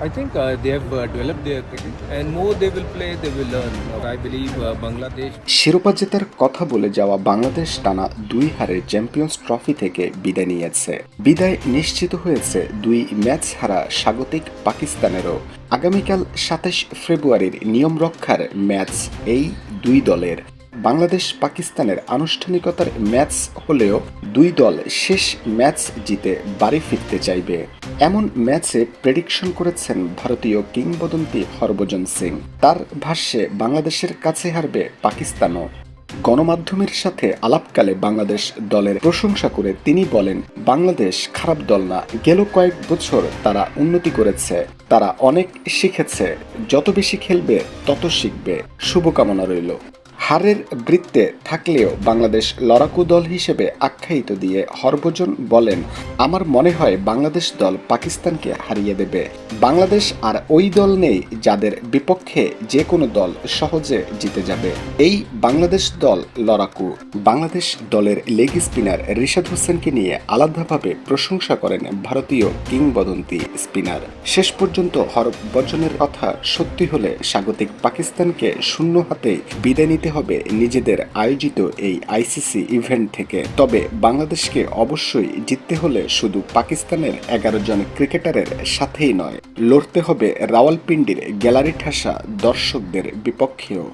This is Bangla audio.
I think uh, they have uh, developed their cricket, and more they will play, they will learn. I believe uh, Bangladesh শিরোপা জেতার কথা বলে যাওয়া বাংলাদেশ টানা দুই হারে চ্যাম্পিয়ন্স ট্রফি থেকে বিদায় নিয়েছে। বিদায় নিশ্চিত হয়েছে দুই ম্যাচ হারা স্বাগতিক পাকিস্তানেরও। আগামীকাল সাতাশ ফেব্রুয়ারির নিয়ম রক্ষার ম্যাচ এই দুই দলের। বাংলাদেশ পাকিস্তানের আনুষ্ঠানিকতার ম্যাচ হলেও দুই দল শেষ ম্যাচ জিতে বাড়ি ফিরতে চাইবে। এমন ম্যাচে প্রেডিকশন করেছেন ভারতীয় কিংবদন্তি হরভজন সিং। তার ভাষ্যে, বাংলাদেশের কাছে হারবে পাকিস্তানও। গণমাধ্যমের সাথে আলাপকালে বাংলাদেশ দলের প্রশংসা করে তিনি বলেন, বাংলাদেশ খারাপ দল না। গেল কয়েক বছর তারা উন্নতি করেছে। তারা অনেক শিখেছে। যত বেশি খেলবে, তত শিখবে। শুভকামনা রইল। হারের বৃত্তে থাকলেও বাংলাদেশ লড়াকু দল হিসেবে আখ্যায়িত দিয়ে হরভজন বলেন, আমার মনে হয় বাংলাদেশ দল পাকিস্তানকে হারিয়ে দেবে। বাংলাদেশ আর ওই দল নেই যাদের বিপক্ষে যে কোনো দল সহজে জিতে যাবে। এই বাংলাদেশ দল লড়াকু। বাংলাদেশ দলের লেগ স্পিনার রিশাদ হোসেনকে নিয়ে আলাদাভাবে প্রশংসা করেন ভারতীয় কিংবদন্তি স্পিনার। শেষ পর্যন্ত হরভজনের কথা সত্যি হলে স্বাগতিক পাকিস্তানকে শূন্য হাতে বিদায় নিতে হবে নিজেদের আয়োজিত এই আইসিসি ইভেন্ট থেকে। তবে বাংলাদেশকে অবশ্যই জিততে হলে শুধু পাকিস্তানের এগারো জন ক্রিকেটারের সাথেই নয়, লড়তে হবে রাওয়ালপিন্ডির গ্যালারি ঠাসা দর্শকদের বিপক্ষেও।